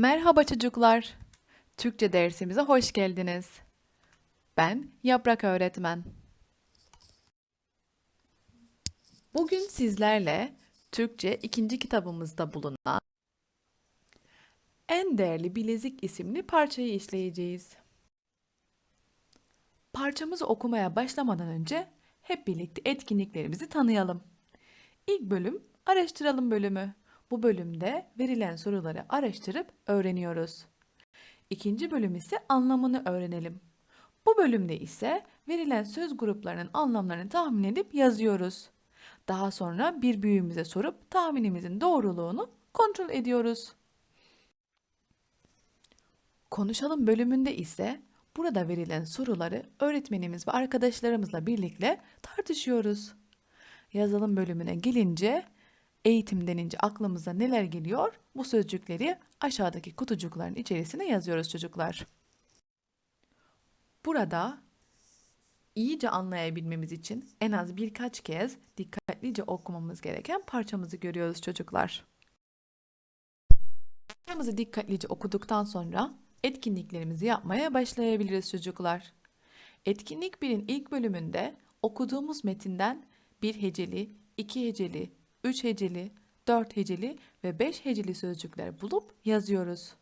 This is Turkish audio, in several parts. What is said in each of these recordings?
Merhaba çocuklar. Türkçe dersimize hoş geldiniz. Ben Yaprak Öğretmen. Bugün sizlerle Türkçe ikinci kitabımızda bulunan En Değerli Bilezik isimli parçayı işleyeceğiz. Parçamızı okumaya başlamadan önce hep birlikte etkinliklerimizi tanıyalım. İlk bölüm araştıralım bölümü. Bu bölümde verilen soruları araştırıp öğreniyoruz. İkinci bölüm ise anlamını öğrenelim. Bu bölümde ise verilen söz gruplarının anlamlarını tahmin edip yazıyoruz. Daha sonra bir büyüğümüze sorup tahminimizin doğruluğunu kontrol ediyoruz. Konuşalım bölümünde ise burada verilen soruları öğretmenimiz ve arkadaşlarımızla birlikte tartışıyoruz. Yazalım bölümüne gelince eğitim denince aklımıza neler geliyor? Bu sözcükleri aşağıdaki kutucukların içerisine yazıyoruz çocuklar. Burada iyice anlayabilmemiz için en az birkaç kez dikkatlice okumamız gereken parçamızı görüyoruz çocuklar. Parçamızı dikkatlice okuduktan sonra etkinliklerimizi yapmaya başlayabiliriz çocuklar. Etkinlik 1'in ilk bölümünde okuduğumuz metinden bir heceli, iki heceli, üç heceli, dört heceli ve beş heceli sözcükler bulup yazıyoruz.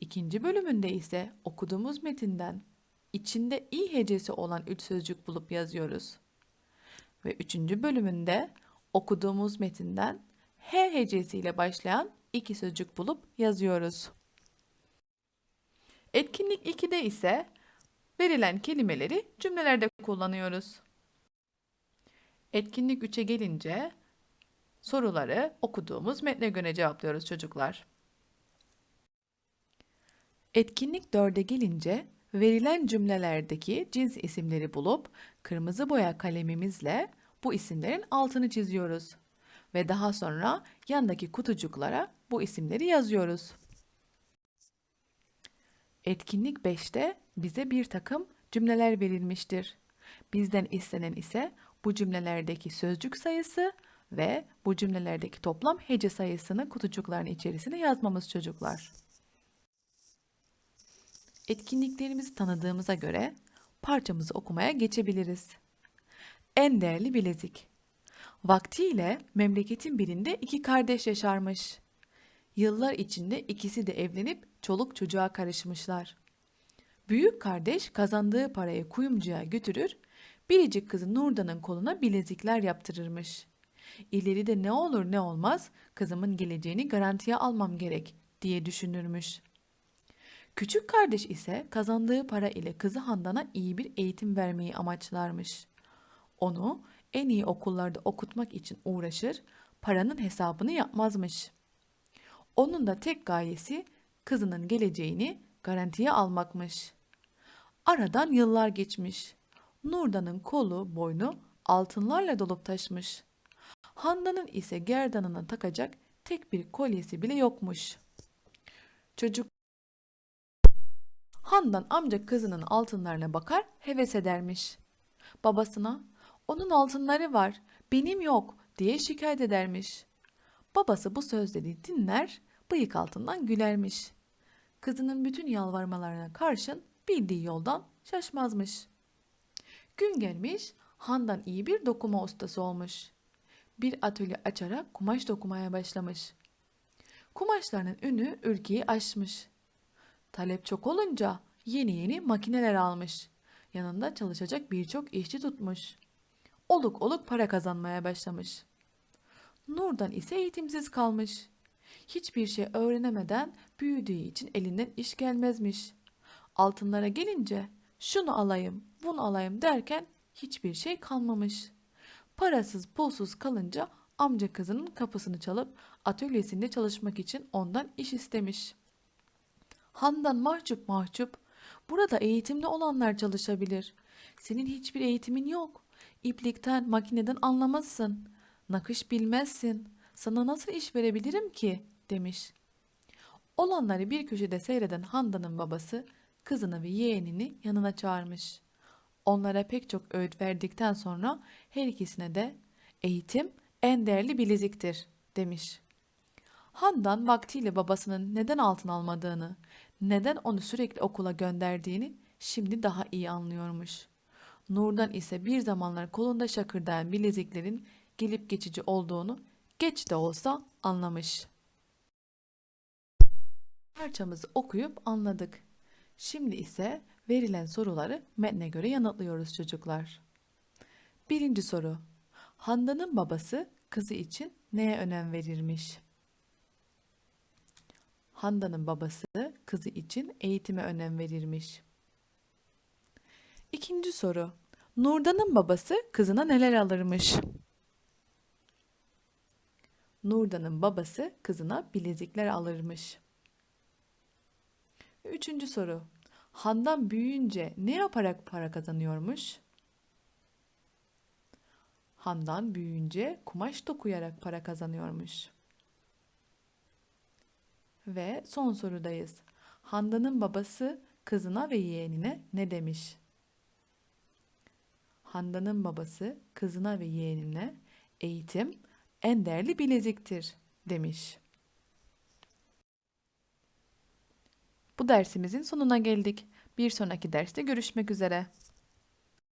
İkinci bölümünde ise okuduğumuz metinden içinde i hecesi olan üç sözcük bulup yazıyoruz. Ve üçüncü bölümünde okuduğumuz metinden h hecesiyle başlayan iki sözcük bulup yazıyoruz. Etkinlik 2'de ise verilen kelimeleri cümlelerde kullanıyoruz. Etkinlik 3'e gelince soruları okuduğumuz metne göre cevaplıyoruz çocuklar. Etkinlik 4'e gelince verilen cümlelerdeki cins isimleri bulup kırmızı boya kalemimizle bu isimlerin altını çiziyoruz ve daha sonra yandaki kutucuklara bu isimleri yazıyoruz. Etkinlik 5'te bize bir takım cümleler verilmiştir. Bizden istenen ise bu cümlelerdeki sözcük sayısı ve bu cümlelerdeki toplam hece sayısını kutucukların içerisine yazmamız çocuklar. Etkinliklerimizi tanıdığımıza göre parçamızı okumaya geçebiliriz. En değerli bilezik. Vaktiyle memleketin birinde iki kardeş yaşarmış. Yıllar içinde ikisi de evlenip çoluk çocuğa karışmışlar. Büyük kardeş kazandığı parayı kuyumcuya götürür, biricik kızı Nurda'nın koluna bilezikler yaptırırmış. İleride ne olur ne olmaz kızımın geleceğini garantiye almam gerek diye düşünürmüş. Küçük kardeş ise kazandığı para ile kızı Handan'a iyi bir eğitim vermeyi amaçlarmış. Onu en iyi okullarda okutmak için uğraşır, paranın hesabını yapmazmış. Onun da tek gayesi kızının geleceğini garantiye almakmış. Aradan yıllar geçmiş. Nurda'nın kolu, boynu altınlarla dolup taşmış. Handan'ın ise gerdanına takacak tek bir kolyesi bile yokmuş. Çocuk Handan amca kızının altınlarına bakar, heves edermiş. Babasına, onun altınları var, benim yok diye şikayet edermiş. Babası bu sözleri dinler, bıyık altından gülermiş. Kızının bütün yalvarmalarına karşın bildiği yoldan şaşmazmış. Gün gelmiş, Handan iyi bir dokuma ustası olmuş. Bir atölye açarak kumaş dokumaya başlamış. Kumaşlarının ünü ülkeyi aşmış. Talep çok olunca yeni yeni makineler almış. Yanında çalışacak birçok işçi tutmuş. Oluk oluk para kazanmaya başlamış. Nurdan ise eğitimsiz kalmış. Hiçbir şey öğrenemeden büyüdüğü için elinden iş gelmezmiş. Altınlara gelince şunu alayım, bunu alayım derken hiçbir şey kalmamış. Parasız pulsuz kalınca amca kızının kapısını çalıp atölyesinde çalışmak için ondan iş istemiş. Handan mahcup mahcup, burada eğitimli olanlar çalışabilir. Senin hiçbir eğitimin yok. İplikten, makineden anlamazsın. Nakış bilmezsin. Sana nasıl iş verebilirim ki? demiş. Olanları bir köşede seyreden Handan'ın babası kızını ve yeğenini yanına çağırmış. Onlara pek çok öğüt verdikten sonra her ikisine de eğitim en değerli bileziktir demiş. Handan vaktiyle babasının neden altın almadığını, neden onu sürekli okula gönderdiğini şimdi daha iyi anlıyormuş. Nurdan ise bir zamanlar kolunda şakırdayan bileziklerin gelip geçici olduğunu geç de olsa anlamış. Parçamızı okuyup anladık. Şimdi ise verilen soruları metne göre yanıtlıyoruz çocuklar. Birinci soru. Handan'ın babası kızı için neye önem verirmiş? Handan'ın babası kızı için eğitime önem verirmiş. İkinci soru. Nurdan'ın babası kızına neler alırmış? Nurdan'ın babası kızına bilezikler alırmış. Üçüncü soru. Handan büyüyünce ne yaparak para kazanıyormuş? Handan büyüyünce kumaş dokuyarak para kazanıyormuş. Ve son sorudayız. Handan'ın babası kızına ve yeğenine ne demiş? Handan'ın babası kızına ve yeğenine eğitim en değerli bileziktir demiş. Bu dersimizin sonuna geldik. Bir sonraki derste görüşmek üzere.